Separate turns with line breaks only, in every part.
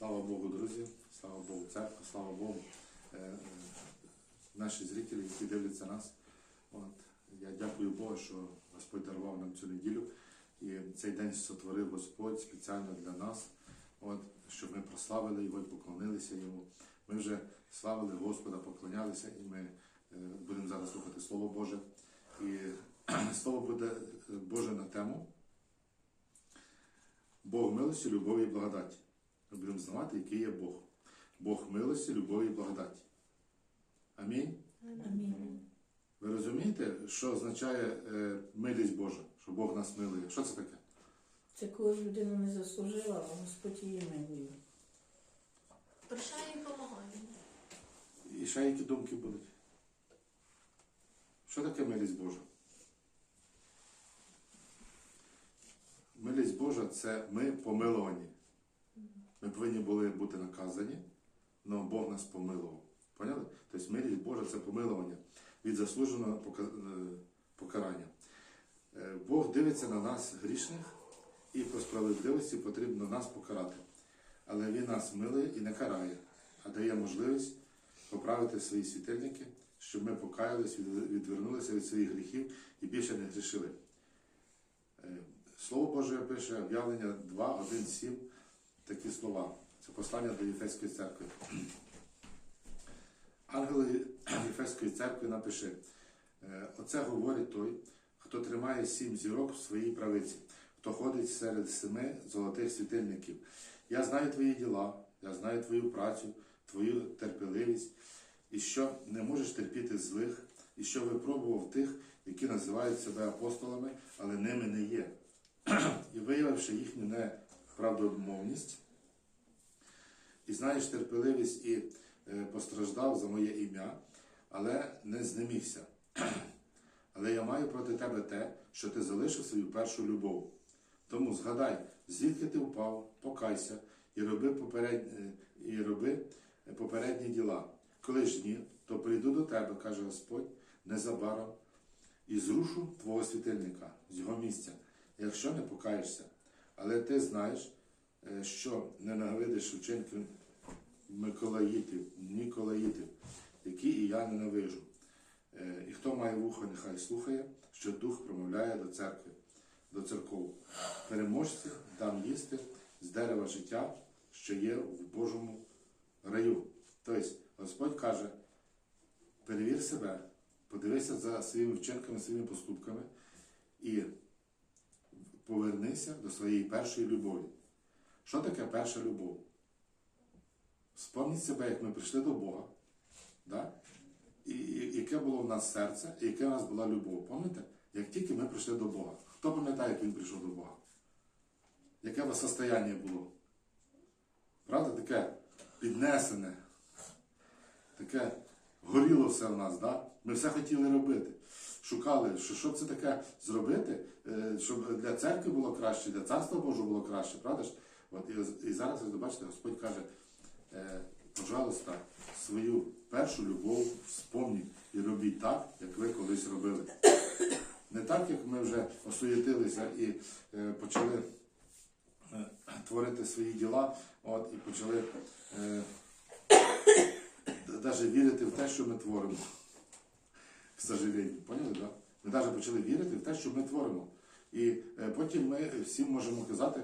Слава Богу, друзі, слава Богу, церква, слава Богу, е, е, наші зрителі, які дивляться нас. От, я дякую Богу, що Господь дарував нам цю неділю. І цей день сотворив Господь спеціально для нас, от, щоб ми прославили Його і поклонилися Йому. Ми вже славили Господа, поклонялися, і ми е, будемо зараз слухати Слово Боже. І слово буде Боже на тему. Бог милості, любові і благодаті. Ми будемо знавати, який є Бог. Бог милості, любові і благодаті. Амінь.
Амінь.
Ви розумієте, що означає е, милість Божа, що Бог нас милує? Що це таке?
Це коли ж людина не заслужила, а Господь її милує.
Прощає і допомагає.
І ще які думки будуть? Що таке милість Божа? Милість Божа це ми помилувані. Ми повинні були бути наказані, але Бог нас помилував. Поняли? Тобто милість Божа це помилування від заслуженого е, покарання. Е, Бог дивиться на нас грішних, і по справедливості потрібно нас покарати. Але Він нас милує і не карає, а дає можливість поправити свої світильники, щоб ми покаялись, відвернулися від своїх гріхів і більше не грішили. Е, Слово Боже пише об'явлення 2, 1, 7, такі слова. Це послання до Єфеської церкви. Ангел Єфеської церкви напише, е, оце говорить той, хто тримає сім зірок в своїй правиці, хто ходить серед семи золотих світильників. Я знаю твої діла, я знаю твою працю, твою терпеливість, і що не можеш терпіти злих, і що випробував тих, які називають себе апостолами, але ними не є. І виявивши їхню неправдомовність, і знаєш терпеливість і е, постраждав за моє ім'я, але не знемігся. Але я маю проти тебе те, що ти залишив свою першу любов. Тому згадай, звідки ти впав, покайся і роби, поперед... е, і роби попередні діла. Коли ж ні, то прийду до тебе, каже Господь, незабаром, і зрушу твого світильника з його місця, якщо не покаєшся. Але ти знаєш, е, що ненавидиш вчинки Миколаїтів, Ніколаїтів, які і я ненавижу. Е, І хто має вухо, нехай слухає, що дух промовляє до церкви, до церков. Переможці дам їсти з дерева життя, що є в Божому раю. Тобто Господь каже, перевір себе, подивися за своїми вчинками, своїми поступками і повернися до своєї першої любові. Що таке перша любов? Вспомніть себе, як ми прийшли до Бога, да? і, і яке було в нас серце, і яка в нас була любов. Пам'ятаєте? Як тільки ми прийшли до Бога. Хто пам'ятає, як він прийшов до Бога? Яке у вас состояння було? Правда, таке піднесене, таке горіло все в нас, да? ми все хотіли робити. Шукали, що щоб це таке зробити, е, щоб для церкви було краще, для царства Божого було краще, правда ж? От, і, і зараз, ви бачите, Господь каже, е, пожалуйста, свою першу любов вспомніть і робіть так, як ви колись робили. Не так, як ми вже осуєтилися і е, почали е, творити свої діла, от, і почали е, навіть вірити в те, що ми творимо. К сожалению, поняли, да? Ми навіть почали вірити в те, що ми творимо. І потім ми всім можемо казати,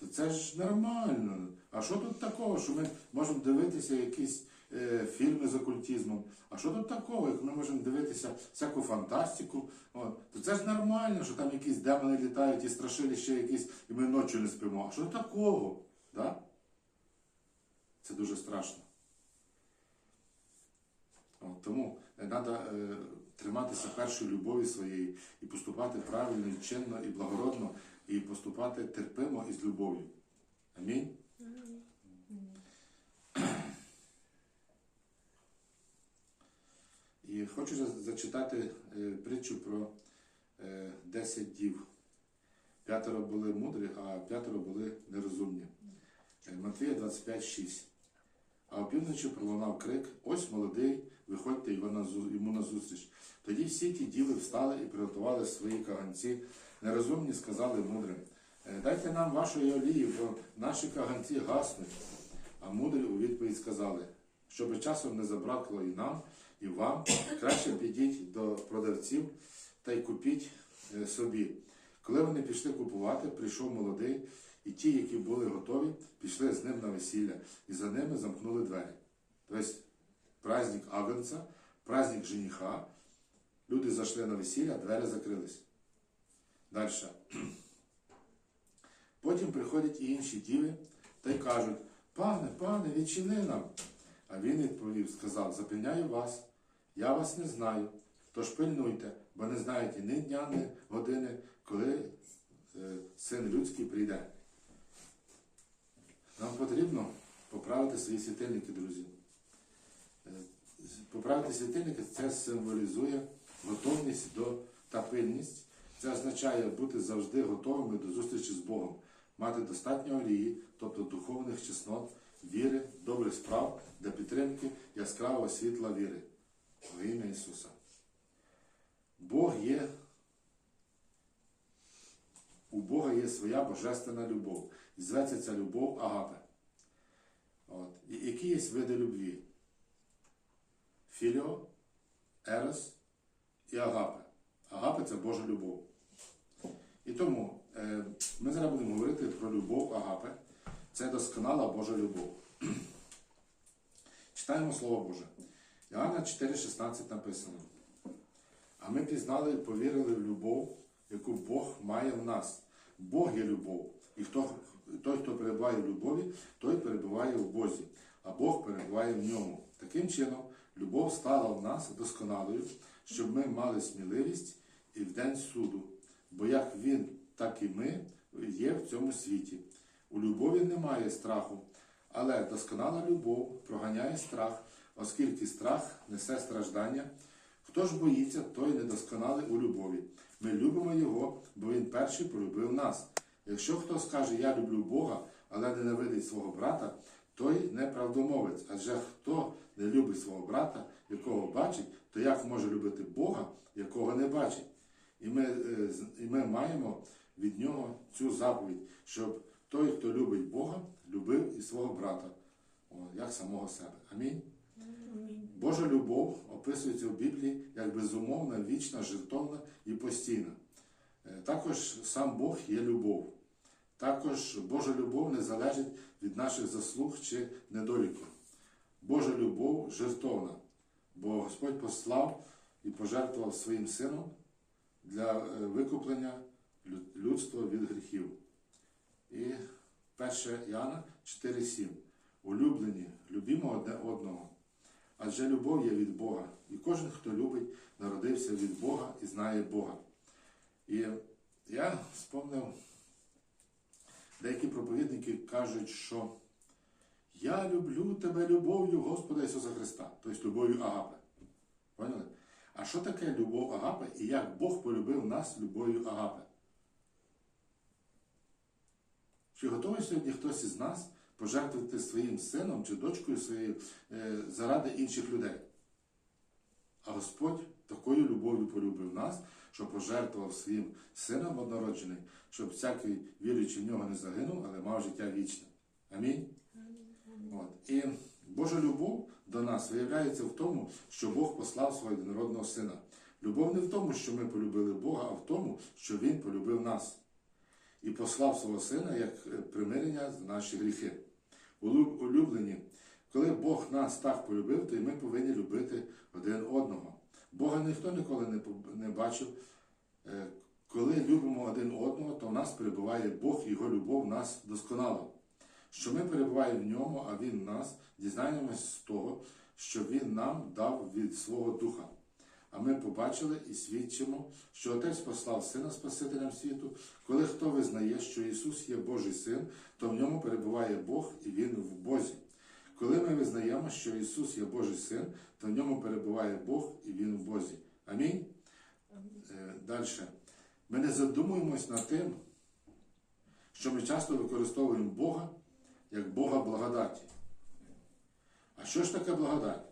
то це ж нормально. А що тут такого, що ми можемо дивитися якісь е, фільми з окультизмом? А що тут такого, як ми можемо дивитися всяку фантастику? От. То це ж нормально, що там якісь демони літають і страшилища якісь, і ми ночі не спимо. А що такого? Да? Це дуже страшно. От, тому треба е, триматися першої любові своєї і поступати правильно, і чинно, і благородно, і поступати терпимо і з любов'ю. Амінь. І хочу зачитати е, притчу про е, 10 дів. П'ятеро були мудрі, а п'ятеро були нерозумні. Е, Матвія 25,6. А опівночі пролунав крик: Ось молодий, виходьте йому назустріч. Тоді всі ті діви встали і приготували свої каганці. Нерозумні сказали мудрим: «Е, Дайте нам вашої олії, бо наші каганці гаснуть. А мудрі у відповідь сказали, щоб часом не забракло і нам, і вам, краще підіть до продавців та й купіть е, собі. Коли вони пішли купувати, прийшов молодий, і ті, які були готові, пішли з ним на весілля, і за ними замкнули двері. Тобто праздник Агнца, праздник жениха, люди зайшли на весілля, двері закрились. Далі. Потім приходять і інші діви та й кажуть, пане, пане, відчини нам. А він відповів, сказав, запевняю вас, я вас не знаю, тож пильнуйте, бо не знаєте ні дня, ні години, коли е, син людський прийде. Нам потрібно поправити свої світильники, друзі. Е, Поправити світильники це символізує готовність до та пильність. Це означає бути завжди готовими до зустрічі з Богом, мати достатньо олії, тобто духовних чеснот, віри, добрих справ для підтримки яскравого світла віри. Во ім'я Ісуса. Бог є. У Бога є своя божественна любов. Зветься ця любов Агапе. От. І які є види любві? Філіо, Ерос і Агапе. Агапе це Божа любов. І тому е, ми зараз будемо говорити про любов Агапе. Це досконала Божа любов. Читаємо Слово Боже. Іоанна 4,16 написано. А ми пізнали і повірили в любов, яку Бог має в нас. Бог є любов. І хто, той, хто перебуває в любові, той перебуває в Бозі, а Бог перебуває в ньому. Таким чином, любов стала в нас досконалою, щоб ми мали сміливість і в день суду. Бо як Він, так і ми є в цьому світі. У любові немає страху, але досконала любов проганяє страх, оскільки страх несе страждання. Хто ж боїться, той недосконалий у любові. Ми любимо Його, бо Він перший полюбив нас. Якщо хто скаже Я люблю Бога, але ненавидить свого брата, той неправдомовець. Адже хто не любить свого брата, якого бачить, то як може любити Бога, якого не бачить? І ми, е, і ми маємо від нього цю заповідь, щоб той, хто любить Бога, любив і свого брата, як самого себе. Амінь. Божа любов описується в Біблії як безумовна, вічна, жертовна і постійна. Е, Також сам Бог є любов. Також Божа любов не залежить від наших заслуг чи недоліків. Божа любов жертовна, бо Господь послав і пожертвував своїм сином для е, викуплення людства від гріхів. І 1 Іоанна 4,7. Улюблені, любімо одне одного. Адже любов є від Бога, і кожен, хто любить, народився від Бога і знає Бога. І я спомнив, деякі проповідники кажуть, що я люблю тебе любов'ю Господа Ісуса Христа, тобто любов'ю Агапи. Поняли? А що таке любов Агапи і як Бог полюбив нас любов'ю Агапи? Чи готовий сьогодні хтось із нас пожертвувати своїм сином чи дочкою своєю е, заради інших людей? А Господь такою любов'ю полюбив нас, що пожертвував своїм сином однородженим, щоб всякий віруючий в нього не загинув, але мав життя вічне. Амінь. От. І Божа любов до нас виявляється в тому, що Бог послав свого єдинородного сина. Любов не в тому, що ми полюбили Бога, а в тому, що Він полюбив нас і послав свого сина як е, примирення за наші гріхи. Улю- Улюблені, коли Бог нас так полюбив, то і ми повинні любити один одного. Бога ніхто ніколи не, бачив. Е, Коли любимо один одного, то в нас перебуває Бог Його любов нас досконало. Що ми перебуваємо в ньому, а Він в нас, дізнаємось з того, що Він нам дав від свого Духа. А ми побачили і свідчимо, що Отець послав Сина Спасителям світу. Коли хто визнає, що Ісус є Божий Син, то в ньому перебуває Бог і Він в Бозі. Коли ми визнаємо, що Ісус є Божий Син, то в ньому перебуває Бог і Він в Бозі. Амінь. Далі. Ми не задумуємось над тим, що ми часто використовуємо Бога як Бога благодаті. А що ж таке благодать?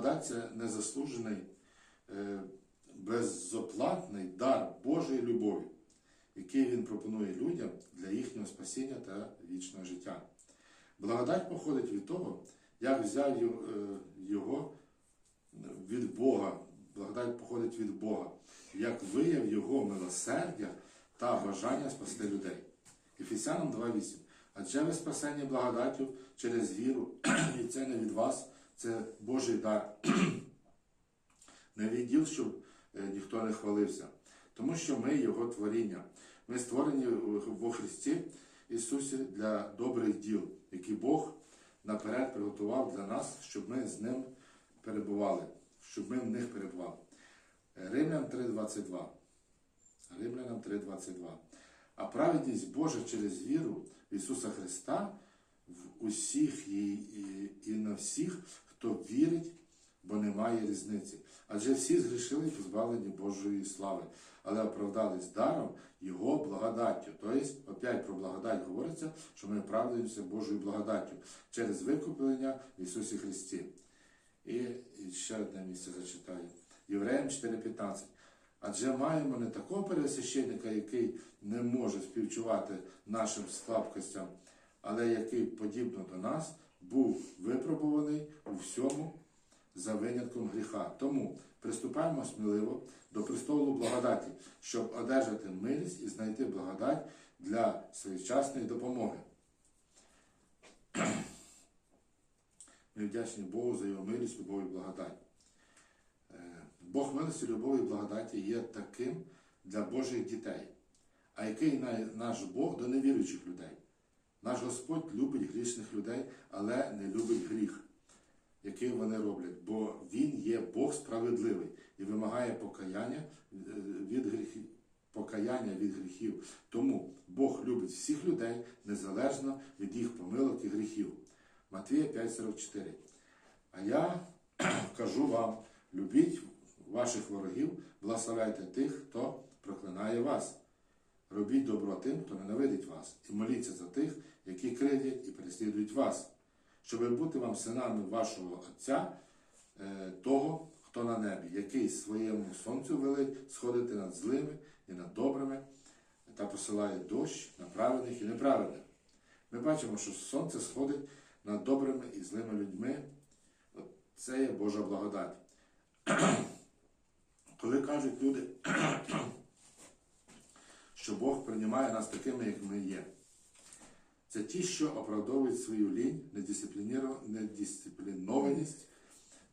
Благодать незаслужений, е, безоплатний дар Божої любові, який Він пропонує людям для їхнього спасіння та вічного життя. Благодать походить від того, як взяв е, його від Бога. Благодать походить від Бога, як вияв його милосердя та бажання спасти людей. Ефесянам 2.8. Адже ви спасені благодаттю через віру, і це не від вас, це Божий дар. не відділ, щоб е, ніхто не хвалився, тому що ми Його творіння. Ми створені во Христі Ісусі для добрих діл, які Бог наперед приготував для нас, щоб ми з ним перебували, щоб ми в них перебували. Римлян 3.22. Римлянам 3.22. А праведність Божа через віру в Ісуса Христа в усіх і, і, і на всіх, хто вірить, бо немає різниці. Адже всі згрішили і позбавлені Божої слави, але оправдались даром Його благодаттю. Тобто, опять про благодать говориться, що ми оправдуємося Божою благодаттю через викуплення в Ісусі Христі. І, ще одне місце зачитаю. Євреям 4.15. Адже маємо не такого пересвященника, який не може співчувати нашим слабкостям, але який, подібно до нас, був випробуваний у всьому за винятком гріха. Тому приступаємо сміливо до престолу благодаті, щоб одержати милість і знайти благодать для своєчасної допомоги. Ми вдячні Богу за його милість, любов і благодать. Е, Бог милості, любові і благодаті є таким для Божих дітей. А який наш Бог до невіруючих людей? Наш Господь любить грішних людей, але не любить гріх, який вони роблять, бо Він є Бог справедливий і вимагає покаяння е, від гріхів. Покаяння від гріхів. Тому Бог любить всіх людей незалежно від їх помилок і гріхів. Матвія 5,44. А я кажу вам: любіть ваших ворогів, благословляйте тих, хто проклинає вас. Робіть добро тим, хто ненавидить вас, і моліться за тих, які кривдять і переслідують вас, щоб бути вам синами вашого Отця, е, того, хто на небі, який своєму сонцю велить сходити над злими і над добрими, та посилає дощ на праведних і неправедних. Ми бачимо, що сонце сходить над добрими і злими людьми. Це є Божа благодать. Коли кажуть люди, що Бог приймає нас такими, як ми є. Це ті, що оправдовують свою лінь, недисциплінованість,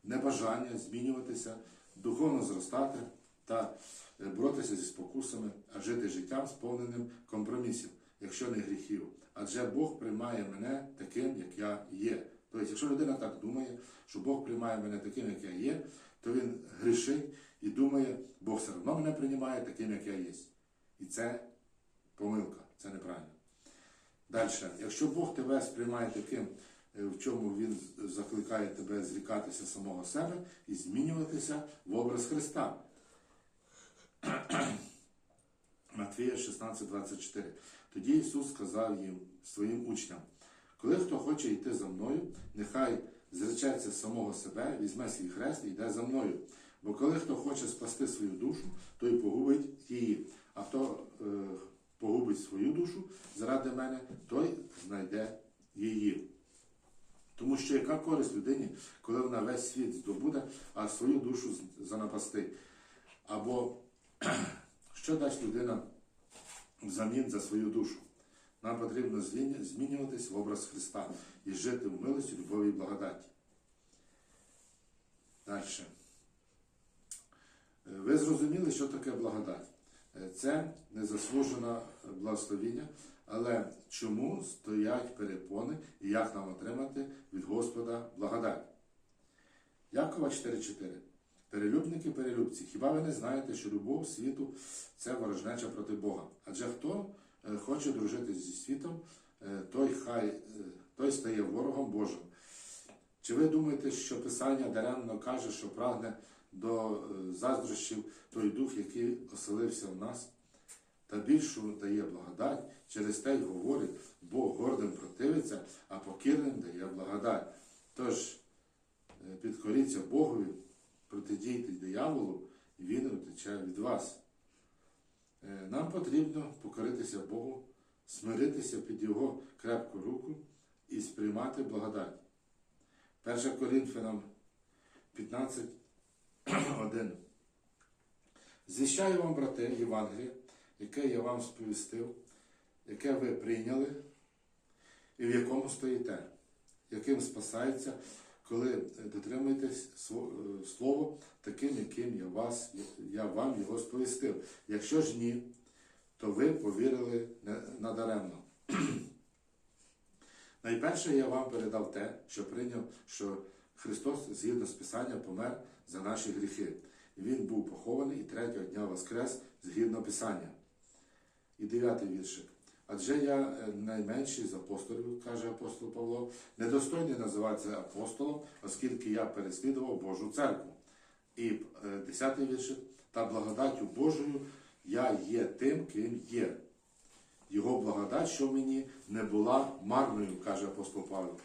небажання змінюватися, духовно зростати та е, боротися зі спокусами, а жити життям сповненим компромісів, якщо не гріхів. Адже Бог приймає мене таким, як я є. Тобто, якщо людина так думає, що Бог приймає мене таким, як я є, то він грішить і думає, Бог все одно мене приймає таким, як я є. І це помилка, це неправильно. Далі, якщо Бог тебе сприймає таким, е, в чому Він закликає тебе зрікатися самого себе і змінюватися в образ Христа. Матвія 16:24. Тоді Ісус сказав їм, своїм учням, коли хто хоче йти за мною, нехай зречеться самого себе, візьме свій хрест і йде за мною. Бо коли хто хоче спасти свою душу, той погубить її. А хто е, погубить свою душу заради мене, той знайде її. Тому що яка користь людині, коли вона весь світ здобуде, а свою душу занапасти? Або що дасть людина взамін за свою душу? Нам потрібно змінюватись в образ Христа і жити в милості, любові і благодаті. Далі. Е, Ви зрозуміли, що таке благодать? Е, Це незаслужене благословіння, але чому стоять перепони і як нам отримати від Господа благодать? Якова 4.4. Перелюбники, перелюбці, хіба ви не знаєте, що любов світу це ворожнеча проти Бога? Адже хто е, хоче дружити зі світом, е, той хай той стає ворогом Божим. Чи ви думаєте, що Писання даремно каже, що прагне до е, заздрощів той дух, який оселився в нас, та більшу дає благодать, через те й говорить, Бог гордим противиться, а покірним дає благодать. Тож, е, підкоріться Богові, протидійте дияволу, і він утече від вас. Е, нам потрібно покоритися Богу, смиритися під Його крепку руку і сприймати благодать. 1 Корінфянам 15 годину. Звіщаю вам, брати, Євангеліє, яке я вам сповістив, яке ви прийняли і в якому стоїте, яким спасається, коли дотримуєтесь е, слово таким, яким я вас, я вам його сповістив. Якщо ж ні, то ви повірили надаремно. Найперше я вам передав те, що прийняв, що Христос, згідно з Писання, помер за наші гріхи. Він був похований і третього дня воскрес згідно Писання. І дев'ятий віршик. Адже я е, найменший з апостолів, каже апостол Павло, недостойний називатися апостолом, оскільки я переслідував Божу церкву. І е, десятий віршик. Та благодаттю Божою я є тим, ким є. Його благодать, що мені не була марною, каже апостол Павло.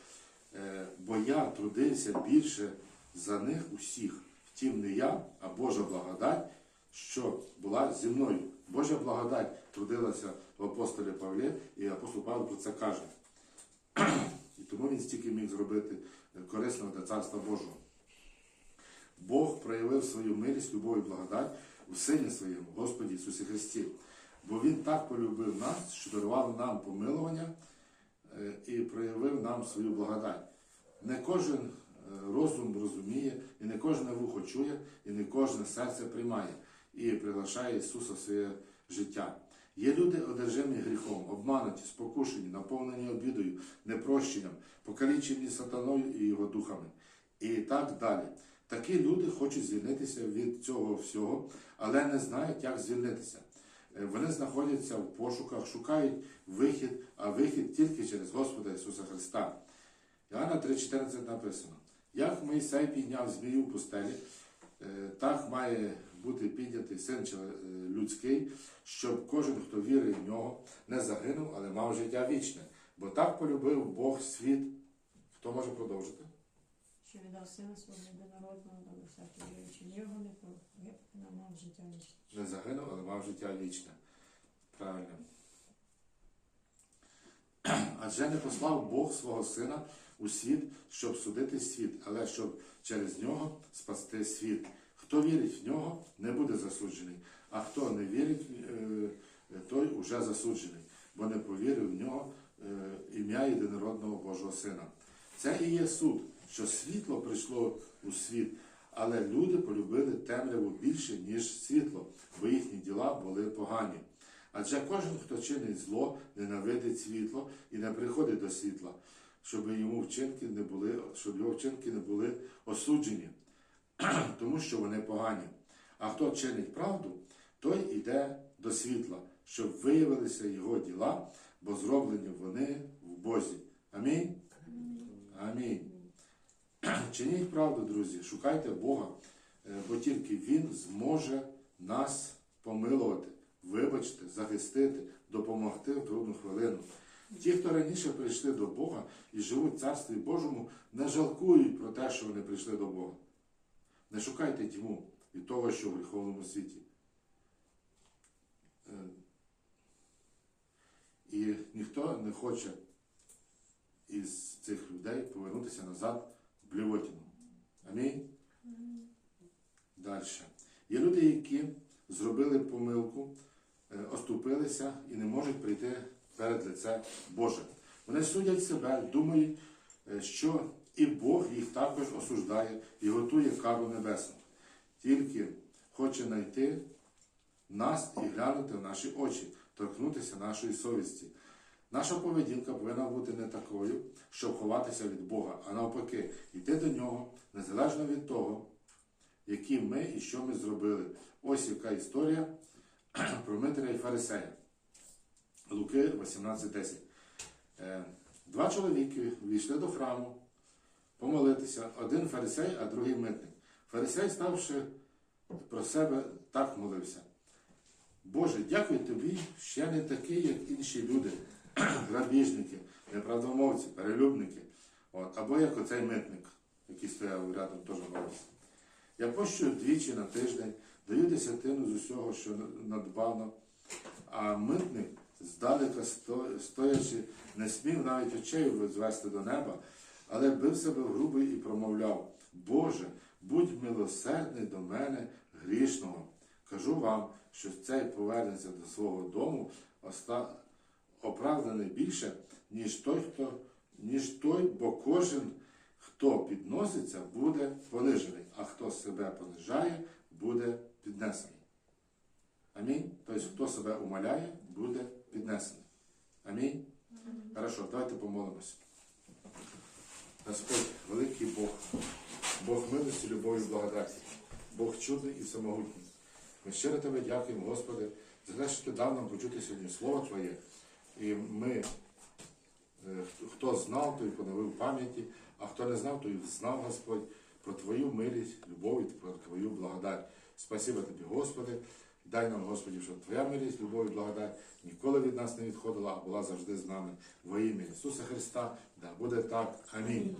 Е, Бо я трудився більше за них усіх. Втім, не я, а Божа благодать, що була зі мною. Божа благодать трудилася в апостолі Павлі, і апостол Павло про це каже. І тому він стільки міг зробити корисного для Царства Божого. Бог проявив свою милість, любов і благодать у Сині своєму, Господі Ісусі Христі. Бо Він так полюбив нас, що дарував нам помилування е, і проявив нам свою благодать. Не кожен розум розуміє, і не кожне вухо чує, і не кожне серце приймає і приглашає Ісуса в своє життя. Є люди, одержимі гріхом, обмануті, спокушені, наповнені обідою, непрощенням, покалічені сатаною і його духами. І так далі. Такі люди хочуть звільнитися від цього всього, але не знають, як звільнитися. Е, Вони знаходяться в пошуках, шукають вихід, а вихід тільки через Господа Ісуса Христа. Іоанна 3,14 написано: Як Мойсей підняв змію в пустелі, е, так має бути піднятий син людський, щоб кожен, хто вірить в нього, не загинув, але мав життя вічне. Бо так полюбив Бог світ. Хто може продовжити?
що віддав сина свого єдинородного, дали всякий віруючий в нього не погиб, не мав життя вічне.
Не загинув, але мав життя вічне. Правильно. Адже не послав Бог свого сина у світ, щоб судити світ, але щоб через нього спасти світ. Хто вірить в нього, не буде засуджений, а хто не вірить, е, той уже засуджений, бо не повірив в нього е, ім'я єдинородного Божого Сина. Це і є суд, що світло прийшло у світ, але люди полюбили темряву більше, ніж світло, бо їхні діла були погані. Адже кожен, хто чинить зло, ненавидить світло і не приходить до світла, щоб йому вчинки не були, щоб його вчинки не були осуджені, тому що вони погані. А хто чинить правду, той іде до світла, щоб виявилися його діла, бо зроблені вони в Бозі. Амінь. Амінь. Чиніть правду, друзі, шукайте Бога, е, бо тільки Він зможе нас помилувати, вибачити, захистити, допомогти в трудну хвилину. Ті, хто раніше прийшли до Бога і живуть в Царстві Божому, не жалкують про те, що вони прийшли до Бога. Не шукайте тьму від того, що в гріховному світі. Е, І ніхто не хоче із цих людей повернутися назад в блювотину. Амінь. Далі. Є люди, які зробили помилку, е, оступилися і не можуть прийти перед лице Боже. Вони судять себе, думають, е, що і Бог їх також осуждає і готує кару небесну. Тільки хоче знайти нас і глянути в наші очі, торкнутися нашої совісті. Наша поведінка повинна бути не такою, щоб ховатися від Бога, а навпаки, йти до нього незалежно від того, які ми і що ми зробили. Ось яка історія про Митря і Фарисея. Луки 18.10. Е, Два чоловіки війшли до храму помолитися, один фарисей, а другий митник. Фарисей, ставши про себе, так молився. Боже, дякую тобі, що я не такий, як інші люди, грабіжники, неправдомовці, перелюбники. От, або як оцей митник, який стояв рядом, теж молився. Я пощу двічі на тиждень, даю десятину з усього, що надбано. А митник, здалека стоячи, не смів навіть очей звести до неба, але бив себе в груби і промовляв: Боже, будь милосердний до мене, грішного. Кажу вам, що цей повернеться до свого дому, оправданий більше, ніж той, хто ніж той, бо кожен, хто підноситься, буде понижений, а хто себе понижає, буде піднесений. Амінь. Тобто, хто себе умаляє, буде піднесений. Амінь. Хорошо, давайте помолимося. Господь, великий Бог, Бог милості, любові, благодаті, Бог чудний і всемогутній. Ми щиро тебе дякуємо, Господи, за те, що ти дав нам почути сьогодні Слово Твоє. І ми, е, хто знав, той поновив пам'яті, а хто не знав, той знав, Господь, про Твою милість, любов і про Твою благодать. Спасибо Тобі, Господи. Дай нам, Господі, щоб Твоя милість, любов і благодать ніколи від нас не відходила, а була завжди з нами. Во ім'я Ісуса Христа, да буде так.
Амінь.